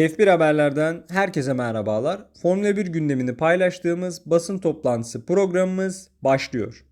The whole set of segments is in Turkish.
F1 haberlerden herkese merhabalar. Formula 1 gündemini paylaştığımız basın toplantısı programımız başlıyor.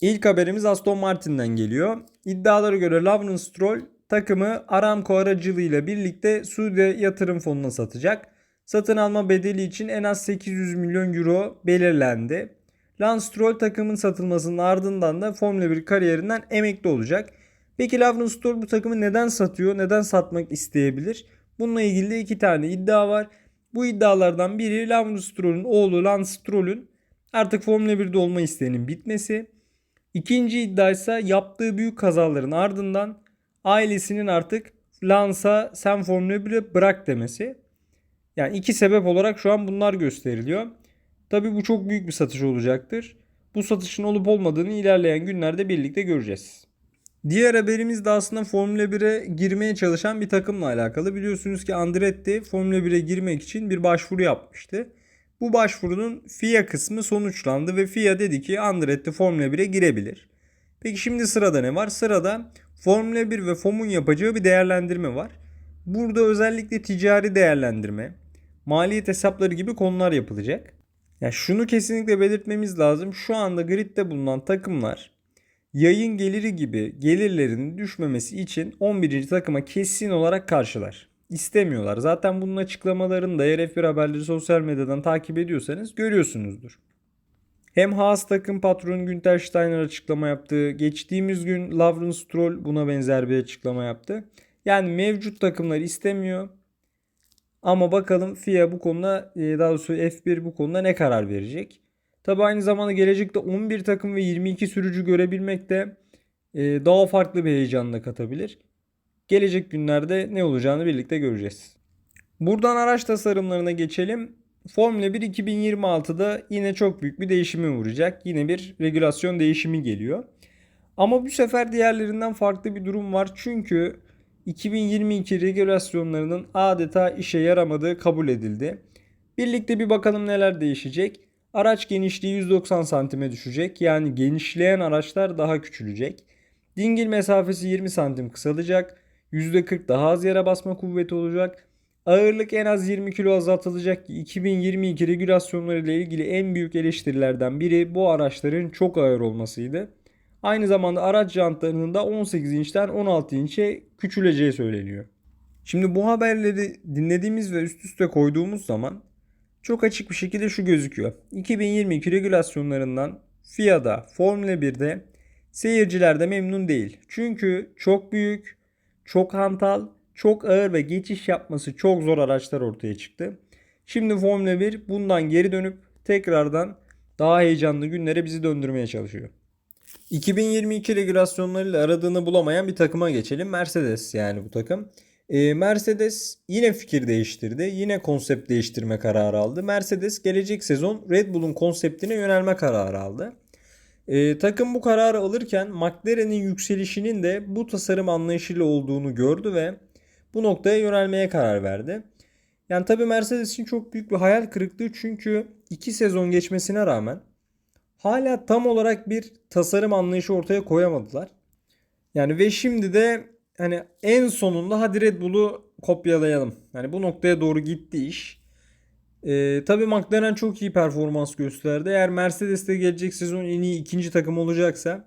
İlk haberimiz Aston Martin'den geliyor. İddialara göre Lawrence Stroll takımı Aramco aracılığıyla birlikte Suudi yatırım fonuna satacak. Satın alma bedeli için en az 800 milyon euro belirlendi. Lance Stroll takımın satılmasının ardından da Formula 1 kariyerinden emekli olacak. Peki Lawrence Stroll bu takımı neden satıyor? Neden satmak isteyebilir? Bununla ilgili de iki tane iddia var. Bu iddialardan biri Lawrence Stroll'ün oğlu Lance Stroll'ün artık Formula 1'de olma isteğinin bitmesi. İkinci iddia ise yaptığı büyük kazaların ardından ailesinin artık Lance'a sen Formula 1'i bırak demesi. Yani iki sebep olarak şu an bunlar gösteriliyor. Tabi bu çok büyük bir satış olacaktır. Bu satışın olup olmadığını ilerleyen günlerde birlikte göreceğiz. Diğer haberimiz de aslında Formula 1'e girmeye çalışan bir takımla alakalı. Biliyorsunuz ki Andretti Formula 1'e girmek için bir başvuru yapmıştı. Bu başvurunun FIA kısmı sonuçlandı ve FIA dedi ki Andretti Formula 1'e girebilir. Peki şimdi sırada ne var? Sırada Formula 1 ve FOM'un yapacağı bir değerlendirme var. Burada özellikle ticari değerlendirme, maliyet hesapları gibi konular yapılacak. Ya şunu kesinlikle belirtmemiz lazım. Şu anda gridde bulunan takımlar yayın geliri gibi gelirlerinin düşmemesi için 11. takıma kesin olarak karşılar. İstemiyorlar. Zaten bunun açıklamalarını da eğer F1 haberleri sosyal medyadan takip ediyorsanız görüyorsunuzdur. Hem Haas takım patronu Günter Steiner açıklama yaptı. Geçtiğimiz gün Lawrence Stroll buna benzer bir açıklama yaptı. Yani mevcut takımlar istemiyor. Ama bakalım FIA bu konuda e, daha doğrusu F1 bu konuda ne karar verecek? Tabi aynı zamanda gelecekte 11 takım ve 22 sürücü görebilmek de e, daha farklı bir heyecanla katabilir. Gelecek günlerde ne olacağını birlikte göreceğiz. Buradan araç tasarımlarına geçelim. Formula 1 2026'da yine çok büyük bir değişime uğrayacak. Yine bir regülasyon değişimi geliyor. Ama bu sefer diğerlerinden farklı bir durum var. Çünkü 2022 regülasyonlarının adeta işe yaramadığı kabul edildi. Birlikte bir bakalım neler değişecek. Araç genişliği 190 santime düşecek. Yani genişleyen araçlar daha küçülecek. Dingil mesafesi 20 santim kısalacak. %40 daha az yere basma kuvveti olacak. Ağırlık en az 20 kilo azaltılacak ki 2022 regülasyonları ile ilgili en büyük eleştirilerden biri bu araçların çok ağır olmasıydı. Aynı zamanda araç jantlarının da 18 inçten 16 inçe küçüleceği söyleniyor. Şimdi bu haberleri dinlediğimiz ve üst üste koyduğumuz zaman çok açık bir şekilde şu gözüküyor. 2022 regülasyonlarından FIA'da, Formula 1'de seyirciler de memnun değil. Çünkü çok büyük, çok hantal, çok ağır ve geçiş yapması çok zor araçlar ortaya çıktı. Şimdi Formula 1 bundan geri dönüp tekrardan daha heyecanlı günlere bizi döndürmeye çalışıyor. 2022 regülasyonlarıyla aradığını bulamayan bir takıma geçelim. Mercedes yani bu takım. Ee, Mercedes yine fikir değiştirdi. Yine konsept değiştirme kararı aldı. Mercedes gelecek sezon Red Bull'un konseptine yönelme kararı aldı. Ee, takım bu kararı alırken McLaren'in yükselişinin de bu tasarım anlayışıyla olduğunu gördü ve bu noktaya yönelmeye karar verdi. Yani tabii Mercedes için çok büyük bir hayal kırıklığı çünkü 2 sezon geçmesine rağmen hala tam olarak bir tasarım anlayışı ortaya koyamadılar. Yani ve şimdi de hani en sonunda hadi Red Bull'u kopyalayalım. Yani bu noktaya doğru gitti iş. Ee, tabii McLaren çok iyi performans gösterdi. Eğer Mercedes de gelecek sezon en iyi ikinci takım olacaksa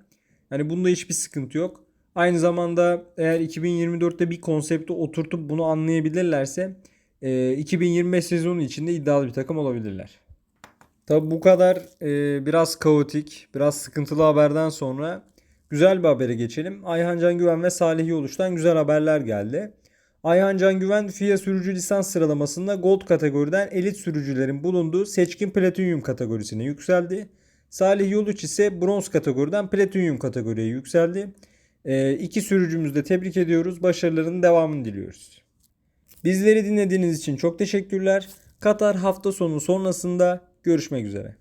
hani bunda hiçbir sıkıntı yok. Aynı zamanda eğer 2024'te bir konsepti oturtup bunu anlayabilirlerse e, 2025 sezonu içinde iddialı bir takım olabilirler. Tabi bu kadar e, biraz kaotik, biraz sıkıntılı haberden sonra güzel bir habere geçelim. Ayhan Can Güven ve Salih Yoluş'tan güzel haberler geldi. Ayhan Can Güven FIA sürücü lisans sıralamasında Gold kategoriden elit sürücülerin bulunduğu seçkin platinyum kategorisine yükseldi. Salih Yoluç ise bronz kategoriden platinyum kategoriye yükseldi. E, iki sürücümüzü de tebrik ediyoruz. Başarılarının devamını diliyoruz. Bizleri dinlediğiniz için çok teşekkürler. Katar hafta sonu sonrasında görüşmek üzere.